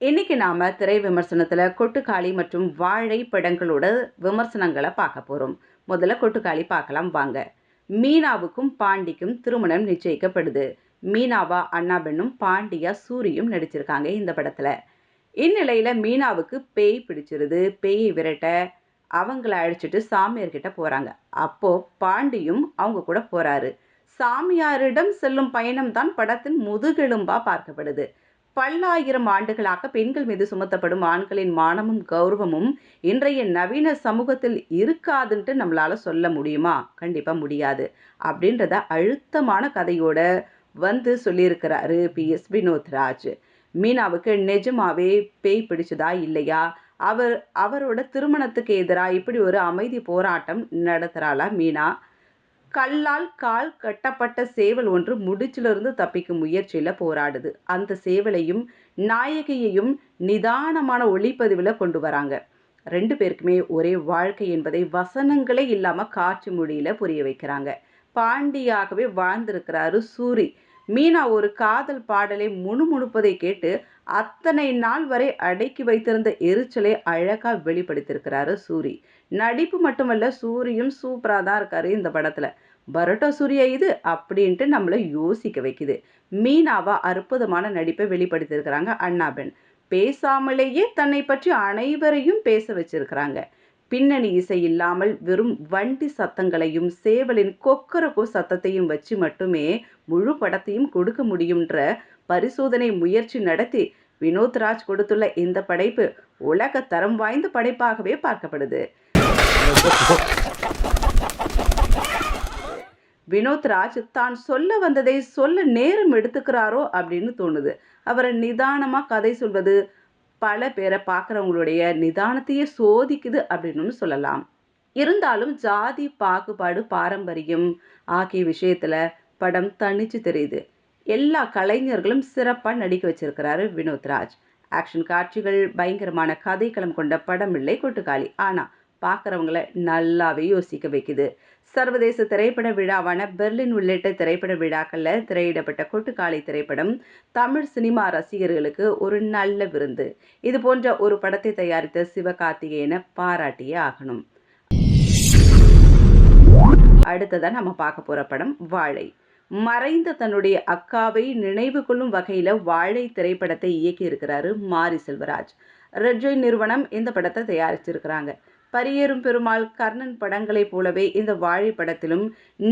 இன்னைக்கு நாம திரை விமர்சனத்துல கொட்டுக்காளி மற்றும் வாழை படங்களோட விமர்சனங்களை பார்க்க போறோம். முதல்ல கொட்டுக்காளி பார்க்கலாம் வாங்க. மீனாவுக்கும் பாண்டிக்கும் திருமணம் நிச்சயிக்கப்படுது. மீனாவா அண்ணா பெண்ணும் பாண்டியா சூரியும் நடிச்சிருக்காங்க இந்த படத்துல. இந்நிலையில மீனாவுக்கு பேய் பிடிச்சிருது. பேயை விரட்ட அவங்கள அழைச்சிட்டு சாமியார்கிட்ட போறாங்க. அப்போ பாண்டியும் அவங்க கூட போறாரு. சாமியாரிடம் செல்லும் பயணம் தான் படத்தின் முதுகெலும்பா பார்க்கப்படுது. பல்லாயிரம் ஆண்டுகளாக பெண்கள் மீது சுமத்தப்படும் ஆண்களின் மானமும் கௌரவமும் இன்றைய நவீன சமூகத்தில் இருக்காதுன்ட்டு நம்மளால சொல்ல முடியுமா? கண்டிப்பாக முடியாது. அப்படின்றத அழுத்தமான கதையோட வந்து சொல்லியிருக்கிறாரு பி. எஸ். வினோத்ராஜ். மீனாவுக்கு நிஜமாவே பேய் பிடிச்சதா இல்லையா? அவர் அவரோட திருமணத்துக்கு எதிராக இப்படி ஒரு அமைதி போராட்டம் நடத்துகிறாளா மீனா? கல்லால் கால் கட்டப்பட்ட சேவல் ஒன்று முடிச்சிலிருந்து தப்பிக்கும் முயற்சியில் போராடுது. அந்த சேவலையும் நாயகியையும் நிதானமான ஒளிப்பதிவில் கொண்டு வராங்க. ரெண்டு பேருக்குமே ஒரே வாழ்க்கை என்பதை வசனங்களே இல்லாமல் காட்சி மொழியில் புரிய வைக்கிறாங்க. பாண்டியாகவே வாழ்ந்திருக்கிறாரு சூரி. மீனா ஒரு காதல் பாடலை முணுமுணுப்பதை கேட்டு அத்தனை நாள் வரை அடக்கி வைத்திருந்த எரிச்சலை அழகாக வெளிப்படுத்தியிருக்கிறாரு சூரி. நடிப்பு மட்டுமல்ல சூரியும் சூப்பராக தான் இருக்காரு இந்த படத்தில். பரோட்டோ சூர்யா இது அப்படின்ட்டு நம்மளை யோசிக்க வைக்குது. மீனாவா அற்புதமான நடிப்பை வெளிப்படுத்தியிருக்கிறாங்க அண்ணாபெண் பேசாமலேயே தன்னை பற்றி அனைவரையும் பேச வச்சிருக்கிறாங்க. பின்னணி இசை இல்லாமல் வெறும் வண்டி சத்தங்களையும் சேவலின் கொக்கரக்கோ சத்தத்தையும் வச்சு மட்டுமே முழு படத்தையும் கொடுக்க முடியுன்ற பரிசோதனை முயற்சி நடத்தி வினோத்ராஜ் கொடுத்துள்ள இந்த படைப்பு உலக தரம் வாய்ந்த படைப்பாகவே பார்க்கப்படுது. வினோத் ராஜ் தான் சொல்ல வந்ததை சொல்ல நேரம் எடுத்துக்கிறாரோ அப்படின்னு தோணுது. அவரை நிதானமாக கதை சொல்வது பல பேரை பார்க்குறவங்களுடைய நிதானத்தையே சோதிக்குது அப்படின்னு சொல்லலாம். இருந்தாலும் ஜாதி பாகுபாடு பாரம்பரியம் ஆகிய விஷயத்தில் படம் தனிச்சு தெரியுது. எல்லா கலைஞர்களும் சிறப்பாக நடிக்க வச்சிருக்கிறாரு வினோத்ராஜ் ஆக்ஷன் காட்சிகள் பயங்கரமான கதைக்களம் கொண்ட படம் இல்லை கொட்டுக்காளி. ஆனால் பார்க்குறவங்கள நல்லாவே யோசிக்க வைக்குது. சர்வதேச திரைப்பட விழாவான பெர்லின் உள்ளிட்ட திரைப்பட விழாக்களில் திரையிடப்பட்ட கொட்டுக்காளி திரைப்படம் தமிழ் சினிமா ரசிகர்களுக்கு ஒரு நல்ல விருந்து. இது போன்ற ஒரு படத்தை தயாரித்த சிவகார்த்திகேயனை பாராட்டியே ஆகணும். அடுத்ததாக நம்ம பார்க்க போகிற படம் வாழை. மறைந்த தன்னுடைய அக்காவை நினைவு கொள்ளும் வகையில் வாழை திரைப்படத்தை இயக்கியிருக்கிறாரு மாரி செல்வராஜ். ரெட்ஜோய் நிறுவனம் இந்த படத்தை தயாரிச்சிருக்கிறாங்க. பரியேறும் பெருமாள் கர்ணன் படங்களைப் போலவே இந்த வாழை படத்திலும்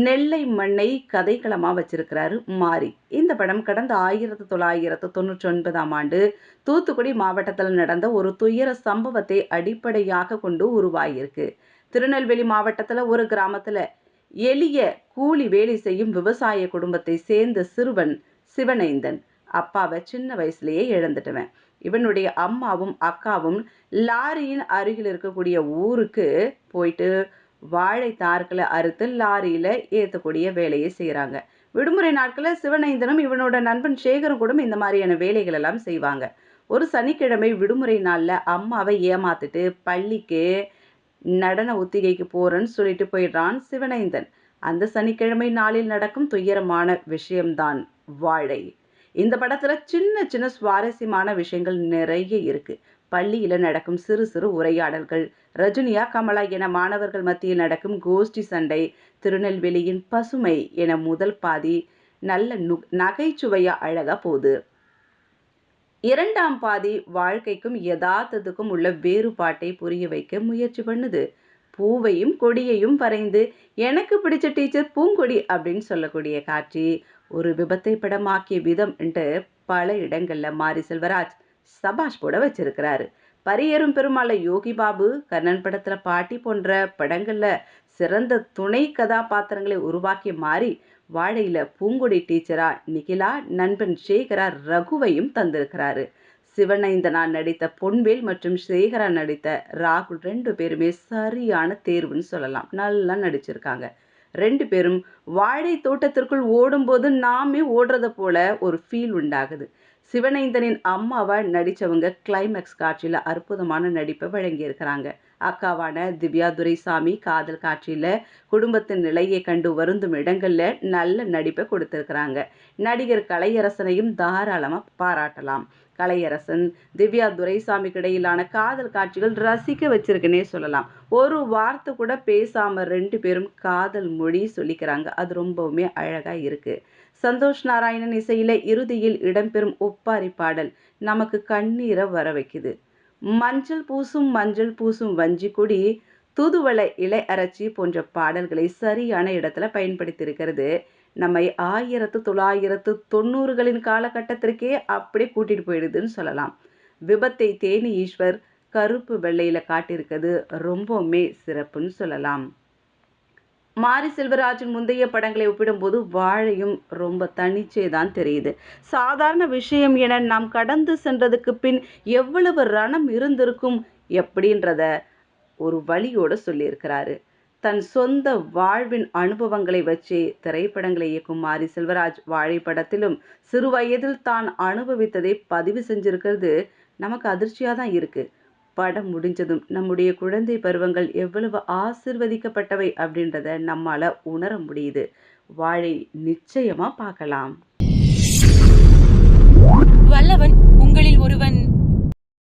நெல்லை மண்ணை கதைக்களமாக வச்சிருக்கிறாரு மாரி. இந்த படம் கடந்த ஆயிரத்தி தொள்ளாயிரத்து தொண்ணூற்றி ஒன்பதாம் ஆண்டு தூத்துக்குடி மாவட்டத்தில் நடந்த ஒரு துயர சம்பவத்தை அடிப்படையாக கொண்டு உருவாகியிருக்கு. திருநெல்வேலி மாவட்டத்தில் ஒரு கிராமத்தில் எளிய கூலி வேலை செய்யும் விவசாய குடும்பத்தை சேர்ந்த சிறுவன் சிவனைந்தன் அப்பாவை சின்ன வயசுலேயே இழந்துட்டுவேன். இவனுடைய அம்மாவும் அக்காவும் லாரியின் அருகில் இருக்கக்கூடிய ஊருக்கு போயிட்டு வாழை தார்களை அறுத்து லாரியில் ஏற்றக்கூடிய வேலையை செய்கிறாங்க விடுமுறை நாட்களில் சிவனைந்தனும் இவனோட நண்பன் சேகரும் கூட இந்த மாதிரியான வேலைகள் எல்லாம் செய்வாங்க. ஒரு சனிக்கிழமை விடுமுறை நாளில் அம்மாவை ஏமாத்துட்டு பள்ளிக்கு நடன ஒத்திகைக்கு போகிறேன்னு சொல்லிட்டு போயிடுறான் சிவனைந்தன். அந்த சனிக்கிழமை நாளில் நடக்கும் துயரமான விஷயம்தான் வாழை. இந்த படத்தில் சின்ன சின்ன சுவாரஸ்யமான விஷயங்கள் நிறைய இருக்குது பள்ளியில் நடக்கும் சிறு சிறு உரையாடல்கள் ரஜினியா கமலா என மாணவர்கள் மத்தியில் நடக்கும் கோஷ்டி சண்டை திருநெல்வேலியின் பசுமை என முதல் பாதி நல்ல நு நகைச்சுவையா அழகா போகுது. இரண்டாம் பாதி வாழ்க்கைக்கும் யதார்த்தத்துக்கும் உள்ள வேறுபாட்டை புரிய வைக்க முயற்சி பண்ணுது. பூவையும் கொடியையும் வரைந்து எனக்கு பிடிச்ச டீச்சர் பூங்கொடி அப்படின்னு சொல்லக்கூடிய காட்சி ஒரு விபத்தை படமாக்கிய விதம் என்று பல இடங்களில் மாரி செல்வராஜ் சபாஷ் போட வச்சிருக்கிறாரு. பரியரும் பெருமாளை யோகி பாபு கர்ணன் படத்தில் பாட்டி போன்ற படங்களில் சிறந்த துணை கதாபாத்திரங்களை உருவாக்கி மாறி வாழையில் பூங்கொடி டீச்சரா நிகிலா நண்பன் சேகரா ரகுவையும் தந்திருக்கிறாரு. சிவனைந்தனா நடித்த பொன்வேல் மற்றும் சேகரா நடித்த ராகுல் ரெண்டு பேருமே சரியான தேர்வுன்னு சொல்லலாம். நல்லா நடிச்சிருக்காங்க. ரெண்டு பேரும் வாழை தோட்டத்திற்குள் ஓடும்போது நாமே ஓடுறத போல ஒரு ஃபீல் உண்டாகுது. சிவனைந்தனின் அம்மாவை நடித்தவங்க கிளைமேக்ஸ் காட்சியில் அற்புதமான நடிப்பை வழங்கியிருக்கிறாங்க. அக்காவான திவ்யா துரைசாமி காதல் காட்சியில் குடும்பத்தின் நிலையை கண்டு வருந்தும் இடங்களில் நல்ல நடிப்பை கொடுத்துருக்குறாங்க. நடிகர் கலையரசனையும் தாராளமாக பாராட்டலாம். கலையரசன் திவ்யா துரைசாமிக்கு இடையிலான காதல் காட்சிகள் ரசிக்க வச்சிருக்குன்னே சொல்லலாம். ஒரு வார்த்தை கூட பேசாம ரெண்டு பேரும் காதல் மொழி சொல்லிக்கிறாங்க. அது ரொம்பவுமே அழகா இருக்கு. சந்தோஷ் நாராயணன் இசையில இறுதியில் இடம்பெறும் ஒப்பாரி பாடல் நமக்கு கண்ணீரை வர வைக்குது. மஞ்சள் பூசும் மஞ்சள் பூசும் வஞ்சி கொடி தூதுவளை இலை அரைச்சி போன்ற பாடல்களை சரியான இடத்துல பயன்படுத்தியிருக்கிறது. நம்மை ஆயிரத்து தொள்ளாயிரத்து தொண்ணூறுகளின் காலகட்டத்திற்கே அப்படியே கூட்டிட்டு போயிடுதுன்னு சொல்லலாம். விபத்தை தேனி ஈஸ்வர் கருப்பு வெள்ளையில காட்டியிருக்கிறது ரொம்பவுமே சிறப்புன்னு சொல்லலாம். மாரி செல்வராஜின் முந்தைய படங்களை ஒப்பிடும்போது வாழையும் ரொம்ப தனிச்சே தான் தெரியுது. சாதாரண விஷயம் என நாம் கடந்து சென்றதுக்கு பின் எவ்வளவு ரணம் இருந்திருக்கும் எப்படின்றத ஒரு வழியோடு சொல்லியிருக்கிறாரு. தன் சொந்த வாழ்வின் அனுபவங்களை வச்சு திரைப்படங்களை இயக்கும் மாரி செல்வராஜ் வாழைப்படத்திலும் சிறுவயதில் தான் அனுபவித்ததை பதிவு செஞ்சிருக்கிறது. நமக்கு அதிர்ச்சியாக தான் இருக்குது படம் முடிஞ்சதும் நம்முடைய குழந்தை பருவங்கள் எவ்வளவு ஆசிர்வதிக்கப்பட்டவை அப்படின்றத நம்மால் உணர முடியுது. வாழை நிச்சயமாக பார்க்கலாம். வல்லவன் உங்களில் ஒருவன்